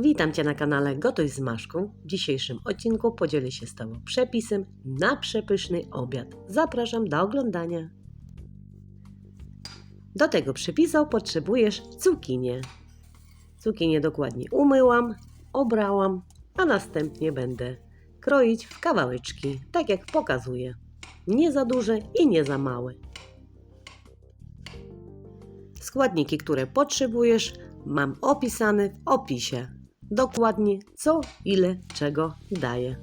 Witam Cię na kanale Gotuj z Maszką. W dzisiejszym odcinku podzielę się z Tobą przepisem na przepyszny obiad. Zapraszam do oglądania. Do tego przepisu potrzebujesz cukinię. Cukinię dokładnie umyłam, obrałam, a następnie będę kroić w kawałeczki, tak jak pokazuję. Nie za duże i nie za małe. Składniki, które potrzebujesz, mam opisane w opisie. Dokładnie co, ile, czego daję.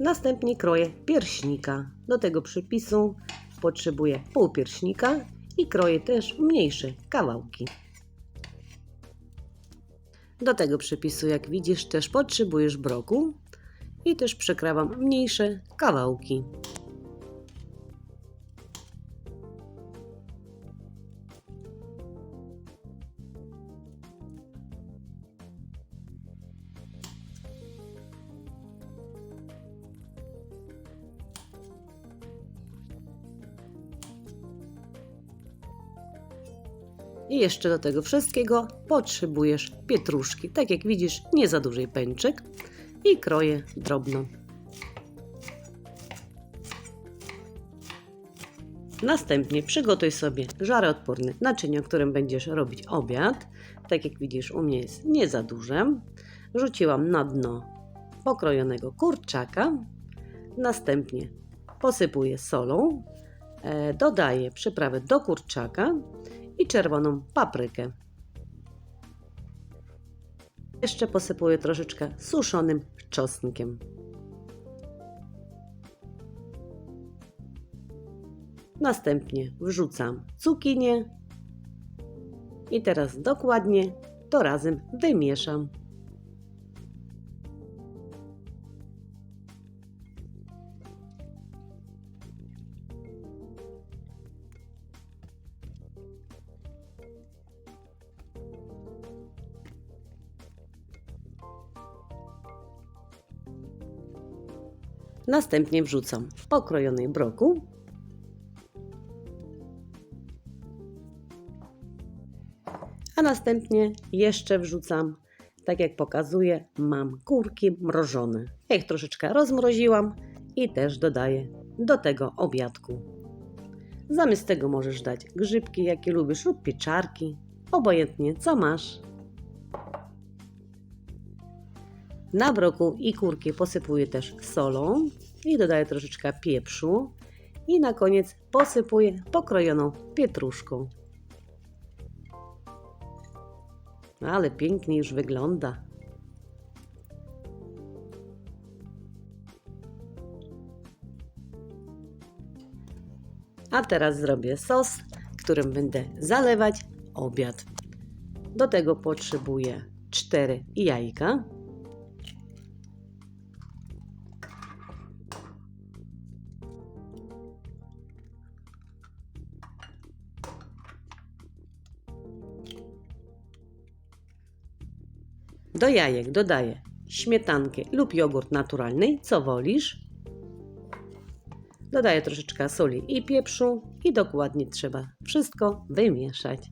Następnie kroję pierśnika. Do tego przepisu potrzebuję pół pierśnika i kroję też mniejsze kawałki. Do tego przepisu, jak widzisz, też potrzebujesz broku i też przekrawam mniejsze kawałki. I jeszcze do tego wszystkiego potrzebujesz pietruszki. Tak jak widzisz, nie za duży pęczek i kroję drobno. Następnie przygotuj sobie żaroodporne naczynie, którym będziesz robić obiad. Tak jak widzisz, u mnie jest nie za duże. Rzuciłam na dno pokrojonego kurczaka. Następnie posypuję solą. E, dodaję przyprawę do kurczaka i czerwoną paprykę. Jeszcze posypuję troszeczkę suszonym czosnkiem. Następnie wrzucam cukinię i teraz dokładnie to razem wymieszam. Następnie wrzucam pokrojonej broku. A następnie jeszcze wrzucam, tak jak pokazuję, mam kurki mrożone. Ja ich troszeczkę rozmroziłam i też dodaję do tego obiadku. Zamiast tego możesz dać grzybki, jakie lubisz, lub pieczarki, obojętnie co masz. Na broku i kurki posypuję też solą i dodaję troszeczkę pieprzu. I na koniec posypuję pokrojoną pietruszką. Ale pięknie już wygląda. A teraz zrobię sos, którym będę zalewać obiad. Do tego potrzebuję 4 jajka, Do jajek dodaję śmietankę lub jogurt naturalny, co wolisz. Dodaję troszeczkę soli i pieprzu i dokładnie trzeba wszystko wymieszać.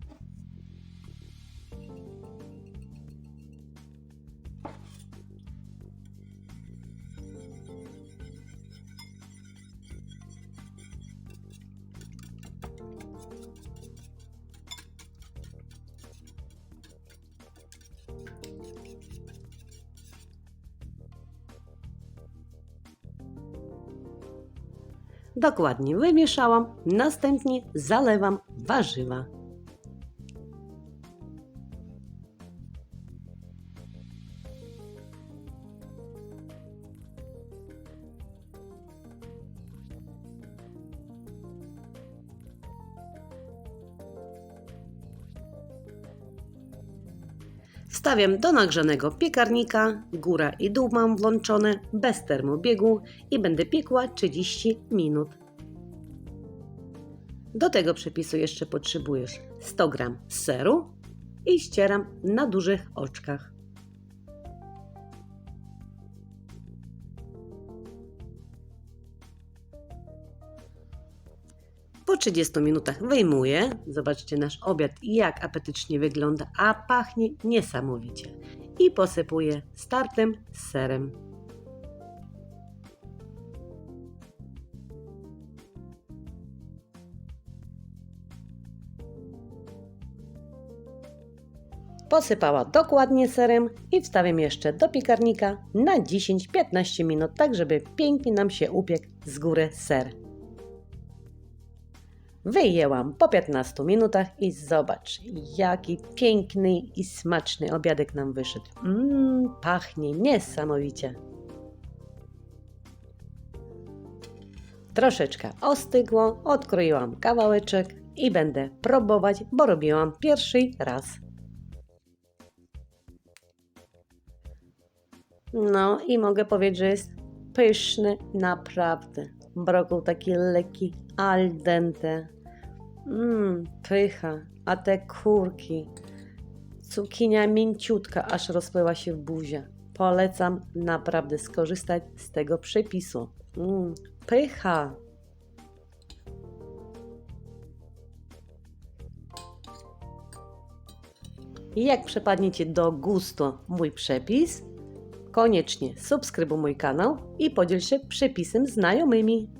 Dokładnie wymieszałam, następnie zalewam warzywa. Wstawiam do nagrzanego piekarnika, góra i dół mam włączone bez termobiegu i będę piekła 30 minut. Do tego przepisu jeszcze potrzebujesz 100 g seru i ścieram na dużych oczkach. 30 minutach wyjmuję. Zobaczcie nasz obiad, jak apetycznie wygląda, a pachnie niesamowicie. I posypuję startem serem. Posypała dokładnie serem i wstawiam jeszcze do piekarnika na 10-15 minut, tak żeby pięknie nam się upiekł z góry ser. Wyjęłam po 15 minutach i zobacz, jaki piękny i smaczny obiadek nam wyszedł. Mmm, pachnie niesamowicie. Troszeczkę ostygło, odkroiłam kawałeczek i będę próbować, bo robiłam pierwszy raz. No i mogę powiedzieć, że jest pyszny naprawdę. Brokuł taki lekki, al dente. Mmm, pycha. A te kurki. Cukinia mięciutka, aż rozpływa się w buzie. Polecam naprawdę skorzystać z tego przepisu. Mmm, pycha. Jak przepadnie Ci do gustu mój przepis, koniecznie subskrybuj mój kanał i podziel się przepisem znajomymi.